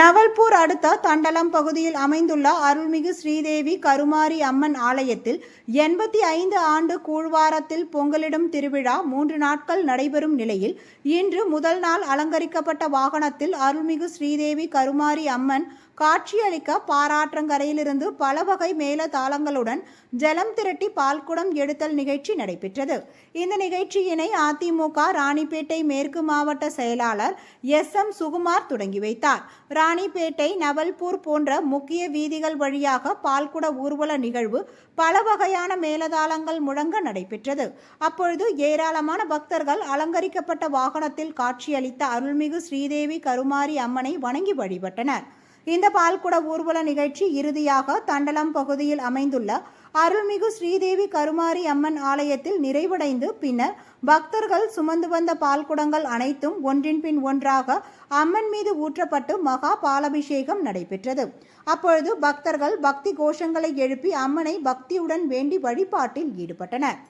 தண்டலம் பகுதியில் அமைந்துள்ள அருள்மிகு ஸ்ரீதேவி கருமாரி அம்மன் ஆலயத்தில் எண்பத்தி ஐந்து ஆண்டு கூழ்வாரத்தில் பொங்கலிடும் திருவிழா மூன்று நாட்கள் நடைபெறும் நிலையில் இன்று முதல் நாள் அலங்கரிக்கப்பட்ட வாகனத்தில் அருள்மிகு ஸ்ரீதேவி கருமாரி அம்மன் காட்சியளிக்க பாராற்றங்கரையிலிருந்து பல வகை மேல தாளங்களுடன் ஜலம் திரட்டி பால்குடம் எடுத்தல் நிகழ்ச்சி நடைபெற்றது. இந்த நிகழ்ச்சியினை அதிமுக ராணிப்பேட்டை மேற்கு மாவட்ட செயலாளர் எஸ். எம். சுகுமார் தொடங்கி வைத்தார். ராணிப்பேட்டை நவல்பூர் போன்ற முக்கிய வீதிகள் வழியாக பால்குட ஊர்வல நிகழ்வு பல வகையான மேலதாளங்கள் முழங்க நடைபெற்றது. அப்பொழுது ஏராளமான பக்தர்கள் அலங்கரிக்கப்பட்ட வாகனத்தில் காட்சியளித்த அருள்மிகு ஸ்ரீதேவி கருமாரி அம்மனை வணங்கி வழிபட்டனர். இந்த பால்குட ஊர்வல நிகழ்ச்சி இறுதியாக தண்டலம் பகுதியில் அமைந்துள்ள அருள்மிகு ஸ்ரீதேவி கருமாரி அம்மன் ஆலயத்தில் நிறைவடைந்து பின்னர் பக்தர்கள் சுமந்து வந்த பால்குடங்கள் அனைத்தும் ஒன்றின் பின் ஒன்றாக அம்மன் மீது ஊற்றப்பட்டு மகா பாலபிஷேகம் நடைபெற்றது. அப்பொழுது பக்தர்கள் பக்தி கோஷங்களை எழுப்பி அம்மனை பக்தியுடன் வேண்டி வழிபாட்டில் ஈடுபட்டனர்.